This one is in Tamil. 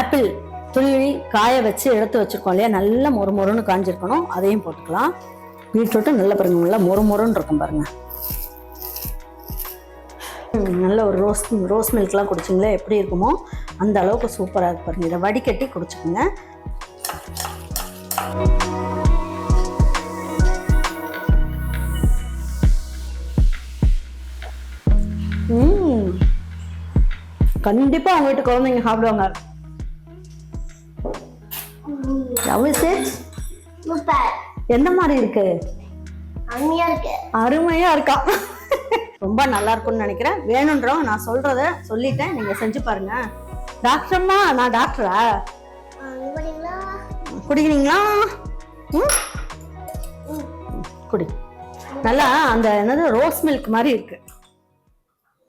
ஆப்பிள் துள்ளி காய வச்சு எடுத்து வச்சுருக்கோம் இல்லையா? நல்லா மொறு மொறுன்னு காஞ்சிருக்கணும். அதையும் போட்டுக்கலாம். பீட்ரூட்டு நல்லா பாருங்க. நல்லா மொறு மொறுன்னு இருக்கும் பாருங்கள் நல்ல ஒரு ரோஸ் ரோஸ் மில்க்லாம் குடிச்சிங்களே? எப்படி இருக்குமோ அந்த அளவுக்கு சூப்பராக இருக்கு பாருங்க. இதை வடிகட்டி குடிச்சுக்கோங்க. கண்டிப்பாக அவங்க வீட்டு குழந்தைங்க சாப்பிடுவாங்க. How is it? சூப்பர். எந்த மாதிரி இருக்கு? அருமையா இருக்கு. அருமையா இருக்கா? ரொம்ப நல்லா இருக்கும்னு நினைக்கிறேன். வேணுன்றவங்க நான் சொல்றத சொல்லிட்டேன். நீங்க செஞ்சு பாருங்க. டாக்டர்மா நான் டாக்டரா? குடிக்கிறீங்களா? குடி. நல்லா அந்த என்னது ரோஸ் மில்க் மாதிரி இருக்கு.